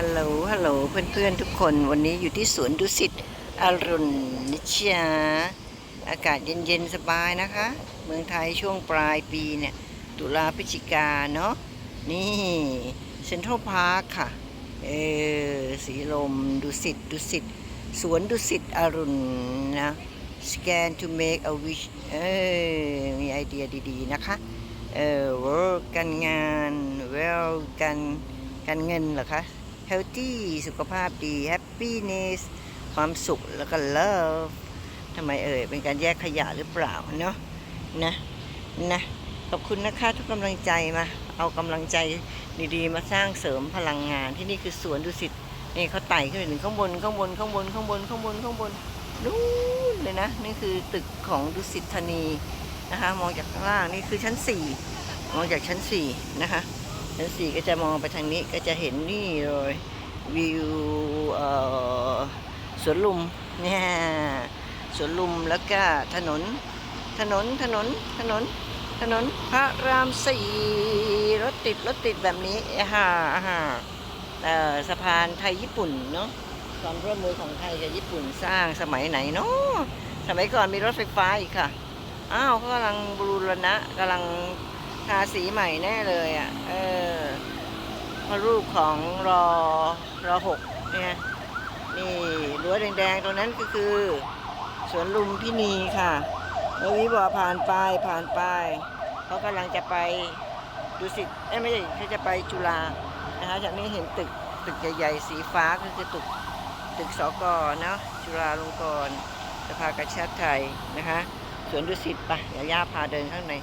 ฮัลโหล ฮัลโหล เพื่อนๆ ทุกคน วันนี้อยู่ที่สวนดุสิตอรุณนิชยาอากาศเย็นๆ สบายนะคะ เมืองไทยช่วงปลายปีเนี่ย ตุลาพฤศจิกาเนาะ นี่เซ็นทรัลพาร์คค่ะ เออ สีลม ดุสิต ดุสิต สวนดุสิตอรุณนะ scan to make a wish เออ มีไอเดียดีๆ นะคะ เออ work การงาน well การการเงินเหรอคะ healthy สุขภาพดี happiness ความสุขแล้วก็ love ทำไมเอ่ย เป็นการแยกขยะหรือเปล่าเนาะนะนะขอบคุณนะคะทุกกำลังใจมา เอากำลังใจดีๆ มาสร้างเสริมพลังงานที่นี่คือสวนดุสิตนี่เขาไต่ขึ้นไปถึงข้างบนข้างบนข้างบนข้างบนข้างบนข้างบนนู่นเลยนะนี่คือตึกของดุสิตธานีนะคะ มองจากข้างล่างนี่คือชั้นสี่มองจากชั้นสี่นะคะ ชั้นสี่ก็จะมองไปทางนี้ก็จะเห็นนี่เลยวิวสวนลุมเนี่ยสวนลุมแล้วก็ถนนถนนถนนถนนถนนพระรามสี่รถติดรถติดแบบนี้อ่าฮ่าสะพานไทยญี่ปุ่นเนาะความร่วมมือของไทยกับญี่ปุ่นสร้างสมัยไหนเนาะสมัยก่อนมีรถไฟฟ้าอีกค่ะอ้าวเขากำลังบูรณะกำลังทาสีใหม่แน่เลยอะเออ ระรูปของรอรอหกเนี่ยนี่รั้วแดงๆตรงนั้นก็คือ สวนลุมพินีค่ะเมื่อวิบอกผ่านไปผ่านไปเขากำลังจะไปดูสิตเอ้ไม่ใช่เขาจะไปจุฬานะคะจากนี้เห็นตึกตึกใหญ่ๆสีฟ้าก็คือตึกตึกสกเนาะจุฬาลงกรณ์สภากาชาติไทยนะคะสวนดุสิตปะอย่าย่าพาเดินข้างใน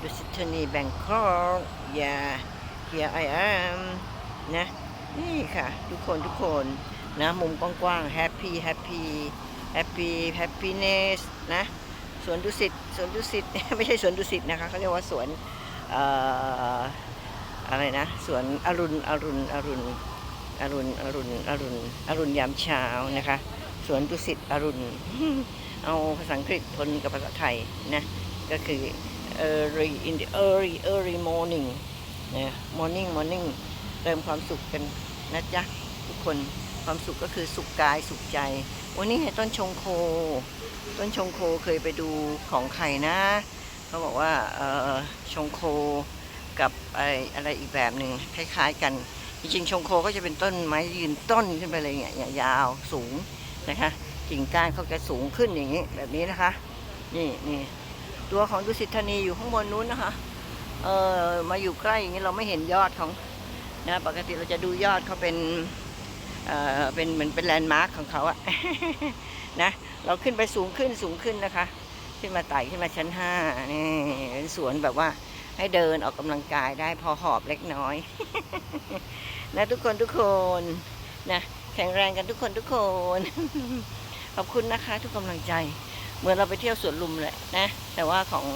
ดุสิตธานีแบงคอกอย่า here I am นะนี่ค่ะ ทุกคนทุกคนนะมุมกว้างๆ happy happy happy happiness นะสวนดุสิตสวนดุสิตไม่ใช่สวนดุสิตนะคะเขาเรียกว่าสวนเอ่ออะไรนะสวนอรุณอรุณอรุณอรุณอรุณอรุณอรุณยามเช้านะคะ สวนดุสิตอรุณ เอาภาษาอังกฤษทนกับภาษาไทยนะก็คือ early in the early early morning นะ morning morning เติมความสุขกันนะจ๊ะทุกคนความสุขก็คือสุขกายสุขใจ วันนี้ไงต้นชงโค ต้นชงโคเคยไปดูของใครนะเขาบอกว่าเออชงโคกับอะไรอะไรอีกแบบหนึ่งคล้ายๆ กันจริงๆชงโคก็จะเป็นต้นไม้ยืนต้นขึ้นไปเลยเนี่ยยาวสูงนะคะกิ่งก้านเขาจะสูงขึ้นอย่างนี้แบบนี้นะคะ นี่นี่ตัวของดุสิตธานีอยู่ข้างบนนู้นนะคะ เออมาอยู่ใกล้อย่างนี้เราไม่เห็นยอดของนะปกติเราจะดูยอดเขาเป็นเออเป็นเหมือนเป็นแลนด์มาร์คของเขาอะนะเราขึ้นไปสูงขึ้นสูงขึ้นนะคะ ขึ้นมาไต่ขึ้นมาชั้นห้านี่เป็นสวนแบบว่าให้เดินออกกำลังกายได้พอหอบเล็กน้อยนะทุกคนทุกคนนะแข็งแรงกันทุกคนทุกคน ขอบคุณนะคะ ทุกกำลังใจ เหมือนเราไปเที่ยวสวนลุมแหละนะ แต่ว่าของ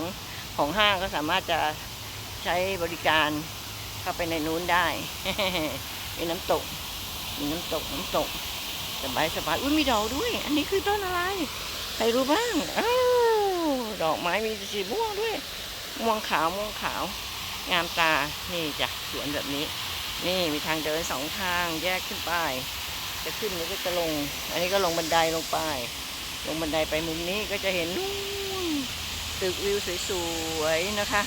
ของห้างก็สามารถจะ ใช้บริการเข้าไปในนู้นได้ มีน้ำตก มีน้ำตก น้ำตก สบายสบายอุ้ยมีดอกด้วย อันนี้คือต้นอะไร ใครรู้บ้างอ้าวดอกไม้มีสีม่วงด้วย ม่วงขาว ม่วงขาว งามตา นี่จ้ะสวนแบบนี้ นี่มีทางเดินสองทางแยกขึ้นไป จะขึ้นหรือก็จะลง อันนี้ก็ลงบันไดลงไป ลงบันไดไปมุมนี้ก็จะเห็นนู่นตึกวิวสวยๆนะคะ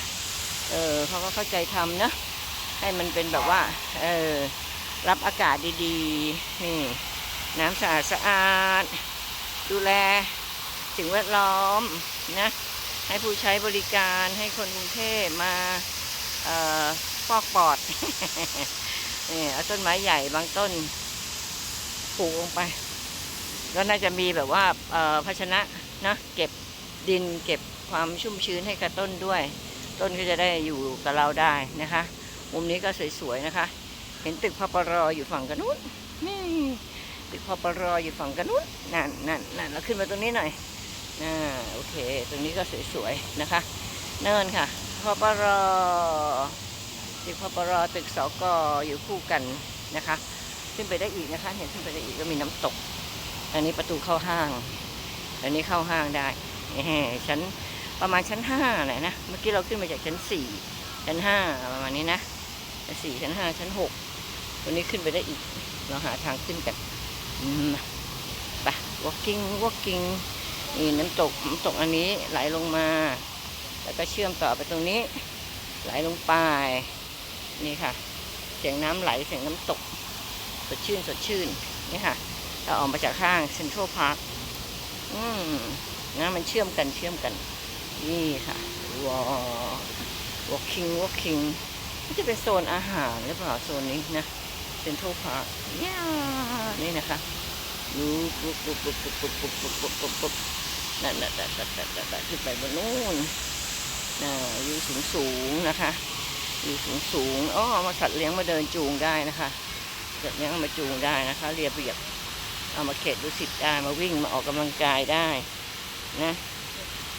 เออเขาก็เข้าใจทำนะให้มันเป็นแบบว่า เออ รับอากาศดีๆ นี่ น้ำสะอาดสะอาด ดูแลสิ่งแวดล้อมนะ ให้ผู้ใช้บริการให้คนกรุงเทพมาเอ่อฟอกปอดนี่เอาต้นไม้ใหญ่บางต้นปลูกลงไปก็น่าจะมีแบบว่าเอ่อภาชนะนะเก็บดินเก็บความชุ่มชื้นให้กับต้นด้วย ต้นก็จะได้อยู่กับเราได้นะคะ มุมนี้ก็สวยๆนะคะ เห็นตึกพปรอยู่ฝั่งกันนู้นนี่ตึกพปรอยู่ฝั่งกันนู้นนั่นนั่นนั่นเราขึ้นมาตรงนี้หน่อยอ่าโอเค ตรงนี้ก็สวยๆนะคะ เนินค่ะพปรตึกพปรตึกสกอยู่คู่กันนะคะ ขึ้นไปได้อีกนะคะเห็นขึ้นไปได้อีกก็มีน้ำตก อันนี้ประตูเข้าห้าง อันนี้เข้าห้างได้ชั้น ประมาณชั้นห้าแหละนะ เมื่อกี้เราขึ้นมาจากชั้นสี่ชั้นห้าประมาณนี้นะ ชั้นสี่ชั้นห้าชั้นหกวันนี้ขึ้นไปได้อีก เราหาทางขึ้นกันไป walking walking นี่น้ำตกน้ำตกอันนี้ไหลลงมา แล้วก็เชื่อมต่อไปตรงนี้ ไหลลงไป นี่ค่ะ เสียงน้ำไหลเสียงน้ำตก สดชื่นสดชื่น นี่ค่ะ เราออกมาจากข้างเซ็นทรัลพาร์คอืมนะมันเชื่อมกันเชื่อมกัน นี่ค่ะว้าว walking walking นี่จะเป็นโซนอาหารหรือเปล่าโซนนี้นะเซ็นทรัลพาร์คนี่นะคะปุ๊บปุ๊บปุ๊บปุ๊บปุ๊บปุ๊บปุ๊บปุ๊บปุ๊บปุ๊บนั่นนั่นนั่นนั่นนั่นนั่นขึ้นไปบนนู้นน่ะอยู่สูงสูงนะคะอยู่สูงสูงอ๋อมาสัตว์เลี้ยงมาเดินจูงได้นะคะสัตว์เลี้ยงมาจูงได้นะคะ เรียบเรียบเอามาเขตดุสิตได้มาวิ่งมาออกกำลังกายได้นะ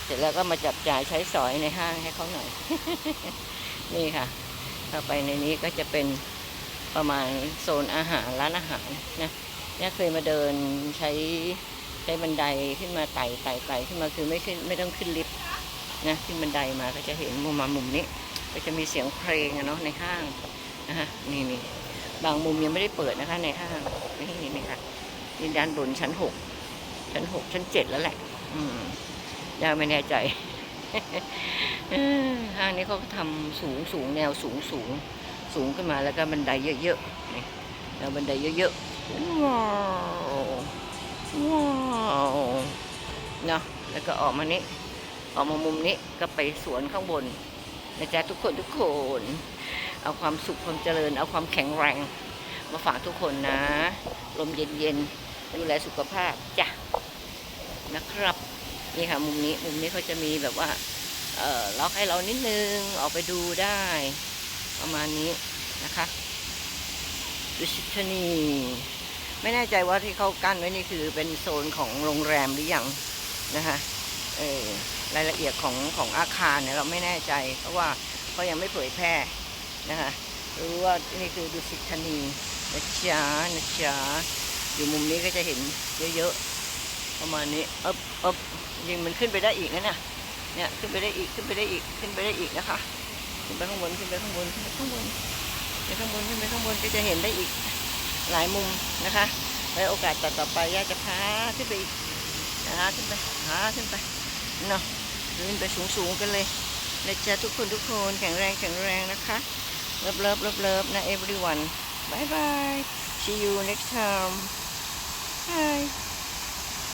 สร็จแล้วก็มาจับจ่ายใช้สอยในห้างให้เขาหน่อย นี่ค่ะเข้าไปในนี้ก็จะเป็นประมาณโซนอาหารร้านอาหารนะเนี่ยเคยมาเดินใช้ใช้บันไดขึ้นมาไต่ไต่ไต่ขึ้นมาคือไม่ขึ้นไม่ต้องขึ้นลิฟต์นะขึ้นบันไดมาก็จะเห็นมุมมามุมนี้ ก็จะมีเสียงเพลงอะเนาะในห้างนะฮะนี่นี่บางมุมยังไม่ได้เปิดนะคะในห้างนี่นี่นี่ค่ะนี่ด้านบนชั้นหกชั้นหกชั้นเจ็ดแล้วแหละ อืม ยังไม่แน่ใจห้างนี้เขาก็ทำสูงสูงแนวสูงสูงสูงขึ้นมาแล้วก็บันไดเยอะๆนี่แนวบันไดเยอะๆว้าวว้าวเนาะแล้วก็ออกมานี้ ออกมามุมนี้ก็ไปสวนข้างบนนะจ๊ะทุกคนทุกคน เอาความสุขความเจริญ เอาความแข็งแรง มาฝากทุกคนนะ ลมเย็นๆดูแลสุขภาพจ้ะนะครับ นี่ค่ะมุมนี้มุมนี้เขาจะมีแบบว่า เออล็อกให้เรานิดนึงออกไปดูได้ ประมาณนี้นะคะดุสิตนีไม่แน่ใจว่าที่เขากั้นไว้นี่คือเป็นโซนของโรงแรมหรือยังนะคะเออรายละเอียดของของอาคารเนี่ยเราไม่แน่ใจ เพราะว่าเขายังไม่เผยแพร่นะคะรู้ว่านี่คือดุสิตธานีนะจ๊ะนะจ๊ะอยู่มุมนี้ก็จะเห็นเยอะๆ ประมาณนี้เอ๊บเอ๊บยิงมันขึ้นไปได้อีกนะเนี่ยเนี่ยขึ้นไปได้อีกขึ้นไปได้อีกขึ้นไปได้อีกนะคะ ขึ้นไปข้างบนขึ้นไปข้างบนขึ้นไปข้างบนขึ้นไปข้างบนขึ้นไปข้างบนก็จะเห็นได้อีกหลายมุมนะคะไว้โอกาสต่อต่อไปย่าจะพาขึ้นไปอีกพาขึ้นไปพาขึ้นไปเนาะขึ้นไปสูงๆกันเลยนะจ๊ะทุกคนทุกคนแข็งแรงแข็งแรงนะคะเลิฟเลิฟเลิฟเลิฟนะ everyone bye bye see you next time bye